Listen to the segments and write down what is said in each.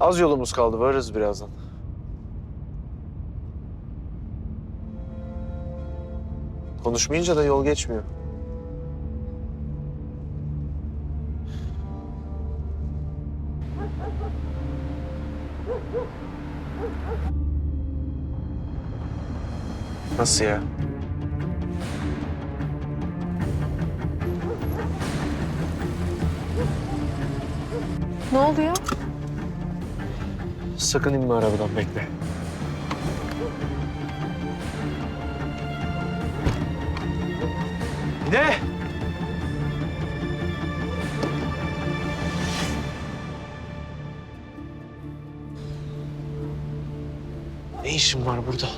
Az yolumuz kaldı. Varırız birazdan. Konuşmayınca da yol geçmiyor. Nasıl ya? Ne oluyor? Sakın inme arabadan bekle. Ne? Ne işin var burada?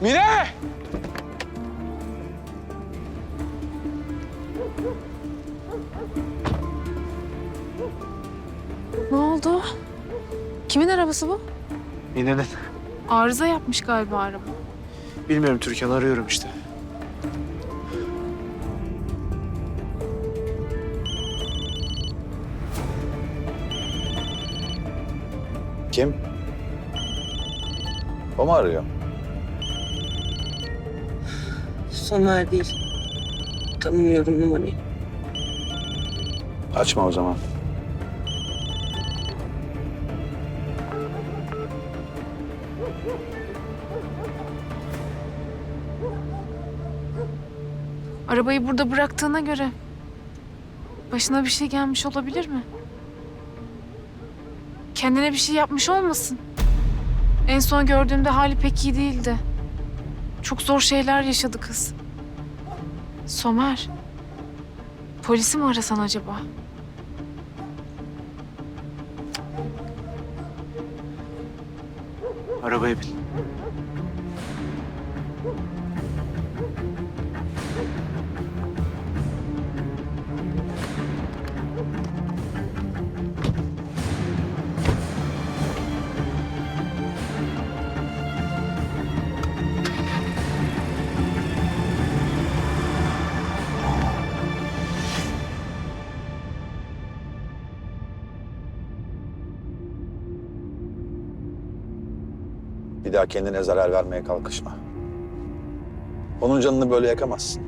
Mine! Oldu? Kimin arabası bu? Mine'nin. Arıza yapmış galiba araba. Bilmiyorum Türkan arıyorum işte. Kim? O mu arıyor? Somer değil. Tanımıyorum numarayı. Açma o zaman. Arabayı burada bıraktığına göre başına bir şey gelmiş olabilir mi? Kendine bir şey yapmış olmasın? En son gördüğümde hali pek iyi değildi. Çok zor şeyler yaşadı kız. Somer. Polisi mi arasan acaba? Arabaya bin. Daha kendine zarar vermeye kalkışma. Onun canını böyle yakamazsın.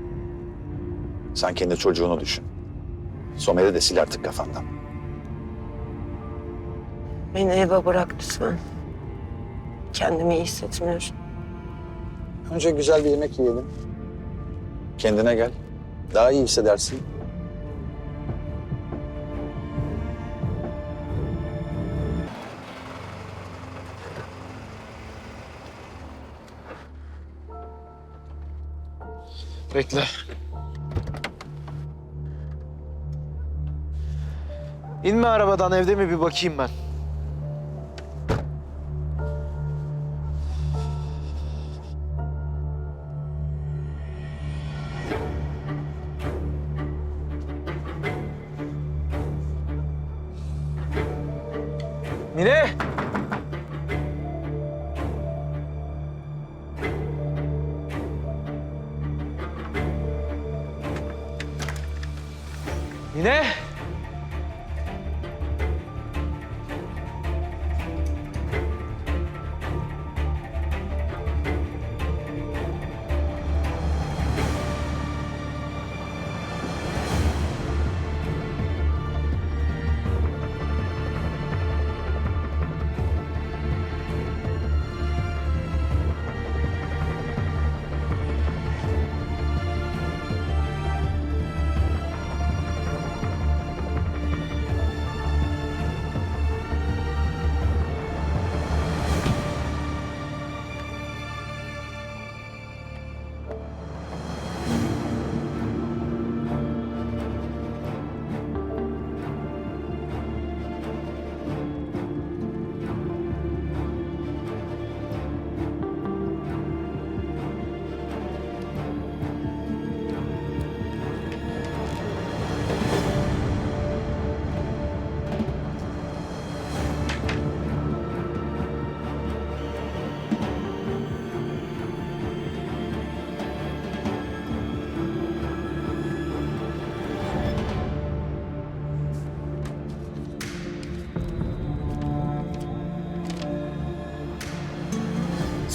Sen kendi çocuğunu düşün. Somer'i de sil artık kafandan. Beni eve bırak lütfen. Kendimi iyi hissetmiyorum. Önce güzel bir yemek yiyelim. Kendine gel. Daha iyi hissedersin. Bekle. İnme arabadan evde mi bir bakayım ben. Mine!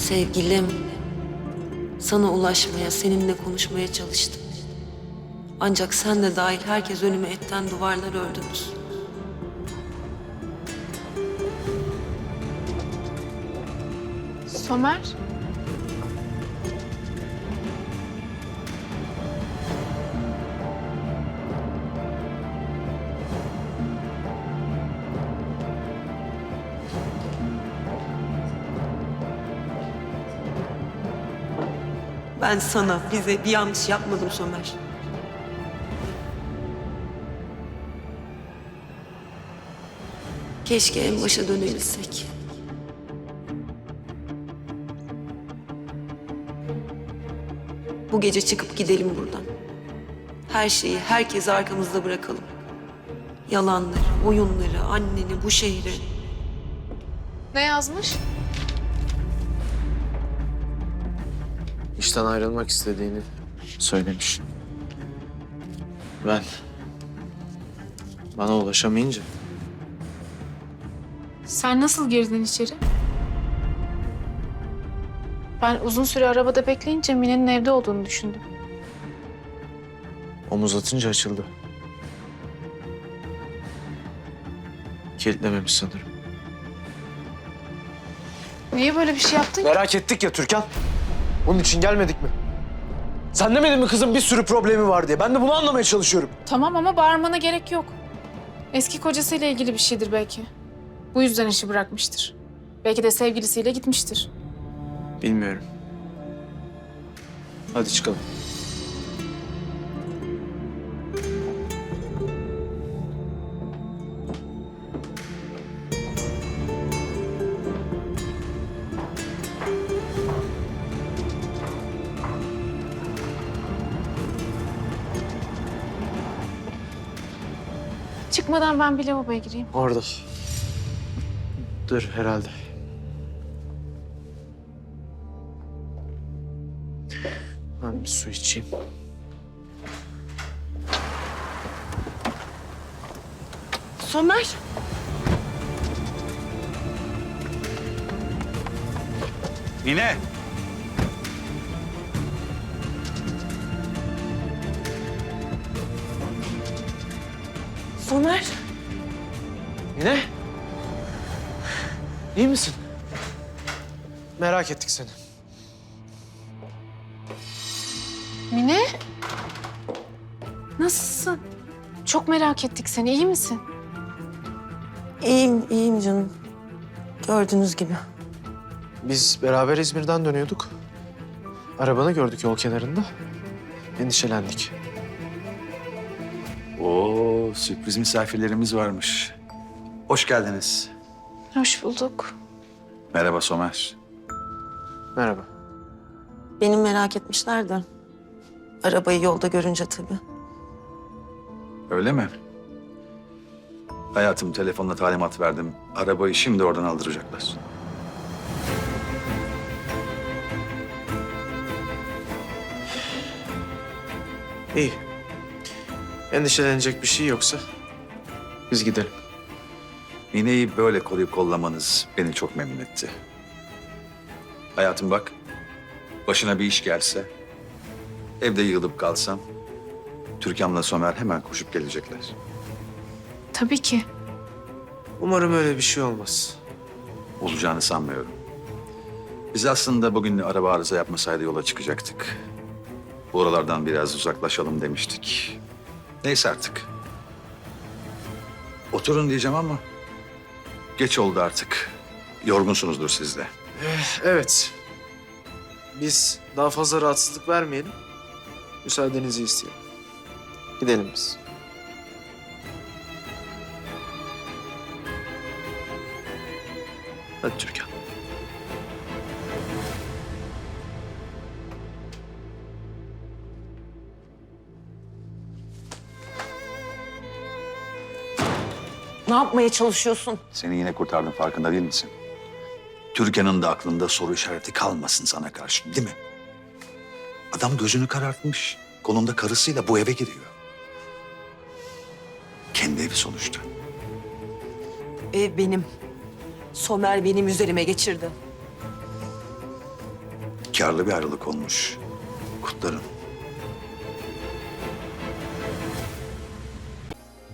Sevgilim, sana ulaşmaya, seninle konuşmaya çalıştım. Ancak sen de dahil herkes önüme etten duvarlar ördünüz. Somer? Ben sana, bize bir yanlış yapmadım Somer. Keşke en başa dönebilsek. Bu gece çıkıp gidelim buradan. Her şeyi, herkesi arkamızda bırakalım. Yalanları, oyunları, anneni, bu şehri. Ne yazmış? İşten ayrılmak istediğini söylemiş. Ben bana ulaşamayınca Sen nasıl girdin içeri? Ben uzun süre arabada bekleyince Mine'nin evde olduğunu düşündüm. omuz atınca açıldı. Kilitlememiş sanırım. Niye böyle bir şey yaptın ki? Merak ettik ya Türkan. Bunun için gelmedik mi? Sen demedin mi kızın bir sürü problemi var diye? Ben de bunu anlamaya çalışıyorum. Tamam ama bağırmana gerek yok. Eski kocasıyla ilgili bir şeydir belki. Bu yüzden işi bırakmıştır. Belki de sevgilisiyle gitmiştir. Bilmiyorum. Hadi çıkalım. Çıkmadan ben bir lavaboya gireyim. Orada. Dur herhalde. Ben bir su içeyim. Somer! Mine. Somer! Yine? İyi misin? Merak ettik seni. Mine? Nasılsın? Çok merak ettik seni. İyi misin? İyiyim, iyiyim canım. Gördüğünüz gibi. Biz beraber İzmir'den dönüyorduk. Arabanı gördük yol kenarında. Endişelendik. Oo, sürpriz misafirlerimiz varmış. Hoş geldiniz. Hoş bulduk. Merhaba Somer. Merhaba. Beni merak etmişler de. Arabayı yolda görünce tabii. Öyle mi? Hayatım telefonla talimat verdim. Arabayı şimdi oradan aldıracaklar. İyi. Endişelenecek bir şey yoksa biz gidelim. Mine'yi böyle koruyup kollamanız beni çok memnun etti. Hayatım bak, başına bir iş gelse, evde yığılıp kalsam, Türkan'la Somer hemen koşup gelecekler. Tabii ki. Umarım öyle bir şey olmaz. Olacağını sanmıyorum. Biz aslında bugün araba arıza yapmasaydı yola çıkacaktık. Bu oralardan biraz uzaklaşalım demiştik. Neyse artık. Oturun diyeceğim ama geç oldu artık. Yorgunsunuzdur siz de. Evet. Biz daha fazla rahatsızlık vermeyelim. Müsaadenizi isteyelim. Gidelim biz. Hadi Türkan. Ne yapmaya çalışıyorsun? Seni yine kurtardım farkında değil misin? Türkan'ın da aklında soru işareti kalmasın sana karşı değil mi? Adam gözünü karartmış. Kolunda karısıyla bu eve giriyor. Kendi evi sonuçta. Ev benim. Somer benim üzerime geçirdi. Karlı bir ayrılık olmuş. Kutlarım.